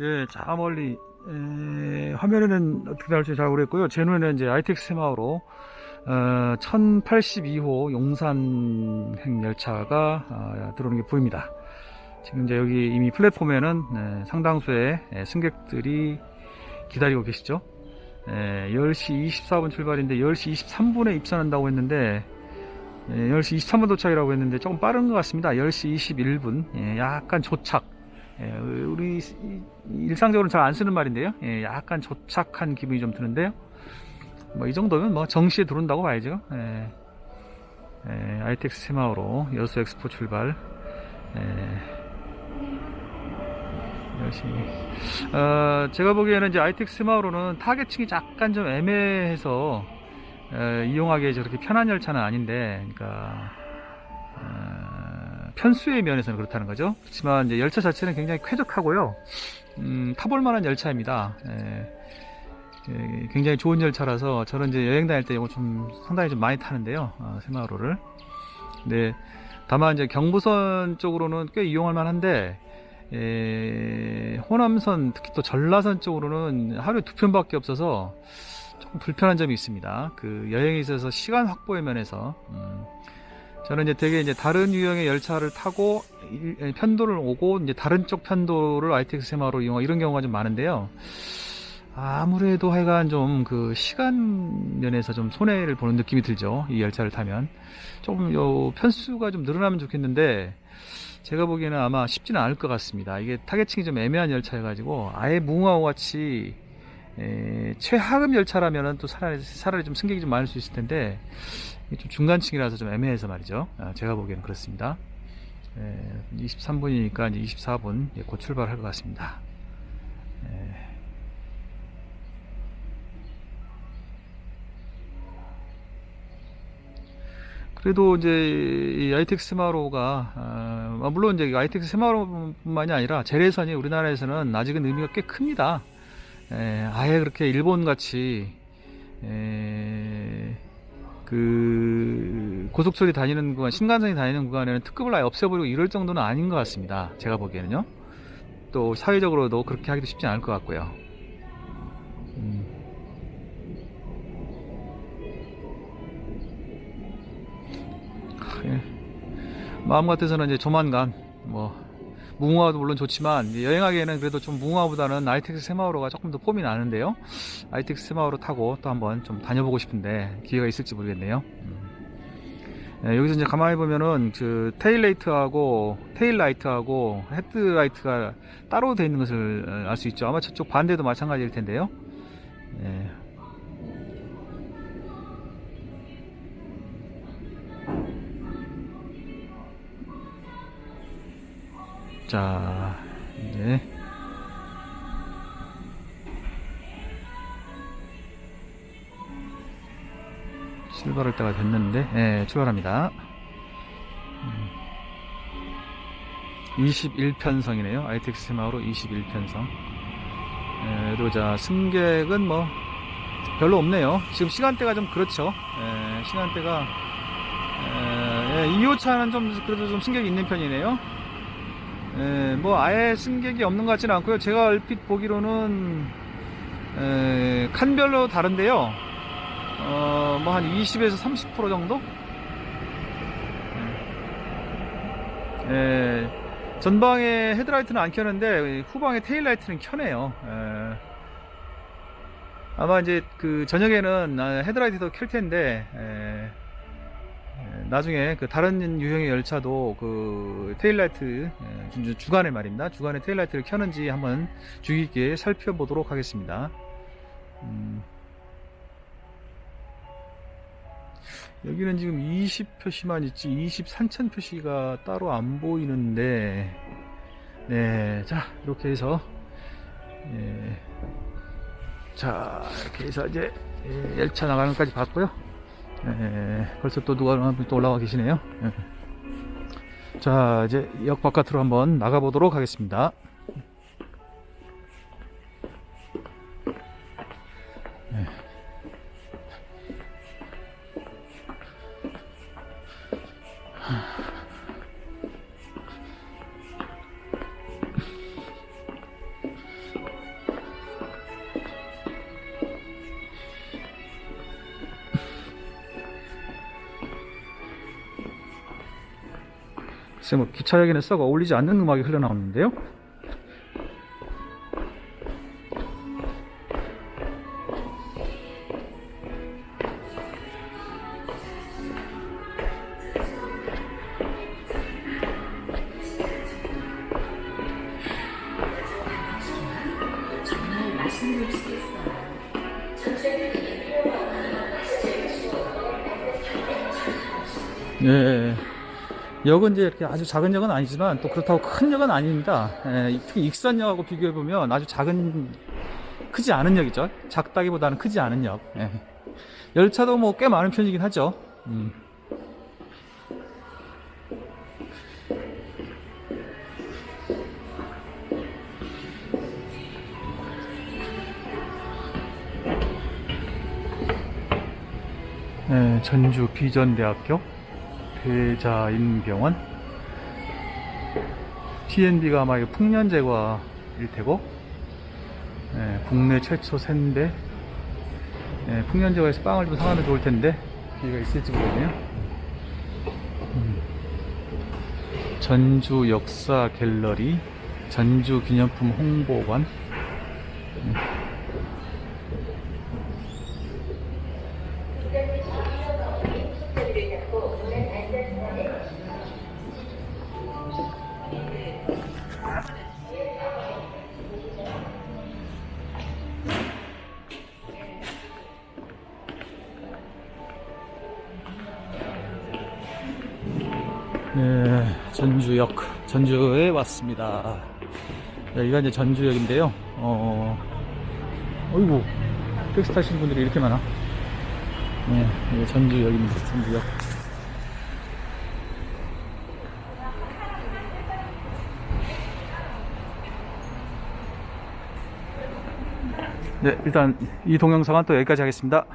예, 저 멀리 에, 화면에는 어떻게 나올지 잘 모르겠고요. 제 눈에는 이제 ITX 세마우로 어, 1082호 용산행 열차가 아, 들어오는 게 보입니다. 지금 이제 여기 이미 플랫폼에는 에, 상당수의 에, 승객들이 기다리고 계시죠. 에, 10시 24분 출발인데 10시 23분에 입선한다고 했는데 예, 10시 23분 도착이라고 했는데 조금 빠른 것 같습니다. 10시 21분. 예, 약간 조착. 예, 우리 이- 일상적으로 잘 안 쓰는 말인데요. 예, 약간 조착한 기분이 좀 드는데요. 뭐 이 정도면 뭐 정시에 들어온다고 봐야죠. 예, 예, ITX 세마우로 여수 엑스포 출발. 예, 열심히. 어, 제가 보기에는 이제 ITX 세마우로는 타겟층이 약간 좀 애매해서 에, 이용하기에 저렇게 편한 열차는 아닌데, 그러니까 어, 편수의 면에서는 그렇다는 거죠. 그렇지만 열차 자체는 굉장히 쾌적하고요. 음, 타볼 만한 열차입니다. 에, 에, 굉장히 좋은 열차라서 저는 이제 여행 다닐 때 이거 좀 상당히 좀 많이 타는데요. 어, 세마로를. 네. 다만 이제 경부선 쪽으로는 꽤 이용할 만한데 에, 호남선 특히 또 전라선 쪽으로는 하루에 두 편밖에 없어서 조금 불편한 점이 있습니다. 그 여행에 있어서 시간 확보의 면에서 음, 저는 이제 되게 이제 다른 유형의 열차를 타고 일- 편도를 오고 이제 다른 쪽 편도를 ITX 세마로 이용 이런 경우가 좀 많은데요. 아무래도 하여간 좀 그 시간 면에서 좀 손해를 보는 느낌이 들죠. 이 열차를 타면 조금 요 편수가 좀 늘어나면 좋겠는데 제가 보기에는 아마 쉽지는 않을 것 같습니다. 이게 타겟층이 좀 애매한 열차여가지고 아예 무궁화호 같이 에, 최하급 열차라면은 또 차라리, 차라리 좀 승객이 좀 많을 수 있을 텐데 좀 중간층이라서 좀 애매해서 말이죠. 아, 제가 보기에는 그렇습니다. 23분이니까 이제 24분 예, 곧 출발할 것 같습니다. 에. 그래도 이제 이 ITX 세마로가 아, 물론 이제 ITX 세마로뿐만이 아니라 재래선이 우리나라에서는 아직은 의미가 꽤 큽니다. 에, 아예 그렇게 일본 같이 에, 그 고속철이 다니는 구간, 신간선이 다니는 구간에는 특급을 아예 없애버리고 이럴 정도는 아닌 것 같습니다. 제가 보기에는요. 또 사회적으로도 그렇게 하기도 쉽지 않을 것 같고요. 음. 하, 예. 마음 같아서는 이제 조만간 뭐 무궁화도 물론 좋지만 여행하기에는 그래도 좀 무궁화보다는 ITX 세마우로가 조금 더 폼이 나는데요. ITX 세마우로 타고 또 한번 좀 다녀보고 싶은데 기회가 있을지 모르겠네요. 음. 예, 여기서 이제 가만히 보면은 그 테일레이트하고 테일라이트하고 헤드라이트가 따로 되어 있는 것을 알 수 있죠. 아마 저쪽 반대도 마찬가지일 텐데요. 예. 자, 이제 출발할 때가 됐는데, 예, 출발합니다. 21편성이네요. ITX 세마우로 21편성. 예, 그리고 자, 승객은 뭐, 별로 없네요. 지금 시간대가 좀 그렇죠. 예, 시간대가, 예, 2호차는 좀, 그래도 좀 승객이 있는 편이네요. 예, 뭐 아예 승객이 없는 것 같지는 않고요. 제가 얼핏 보기로는 에, 칸별로 다른데요. 어, 뭐 한 20에서 30% 정도? 예, 예, 전방에 헤드라이트는 안 켜는데 후방에 테일라이트는 켜네요. 예. 아마 이제 그 저녁에는 아, 헤드라이트도 켤 텐데 예. 예, 나중에 그 다른 유형의 열차도 그 테일라이트 예, 주- 주간에 말입니다. 주간에 테일라이트를 켜는지 한번 주의 깊게 살펴보도록 하겠습니다. 음. 여기는 지금 20 표시만 있지 23천 표시가 따로 안 보이는데 네, 자 이렇게 해서 예, 자 이렇게 해서 이제 예, 열차 나가는 것까지 봤고요. 예, 벌써 또 누가 또 올라와 계시네요. 예. 자, 이제 역 바깥으로 한번 나가보도록 하겠습니다. 글쎄 뭐 기차 역에는 썩 어울리지 않는 음악이 흘러나오는데요. 예. 역은 이제 이렇게 아주 작은 역은 아니지만 또 그렇다고 큰 역은 아닙니다. 예, 특히 익산역하고 비교해 보면 아주 작은 크지 않은 역이죠. 작다기보다는 크지 않은 역. 예. 열차도 뭐 꽤 많은 편이긴 하죠. 음. 예, 전주 비전대학교 대자인병원 TNB가 아마 풍년제과일 테고 예, 국내 최초 샌데 예, 풍년제과에서 빵을 좀 사가면 좋을 텐데 여기가 있을지 모르겠네요 음. 전주 역사 갤러리 전주 기념품 홍보관 음. 네, 전주역, 전주에 왔습니다. 여기가 이제 전주역인데요. 어, 어이구, 택시 타시는 분들이 이렇게 많아. 네, 이게 전주역입니다. 전주역. 네, 일단 이 동영상은 또 여기까지 하겠습니다.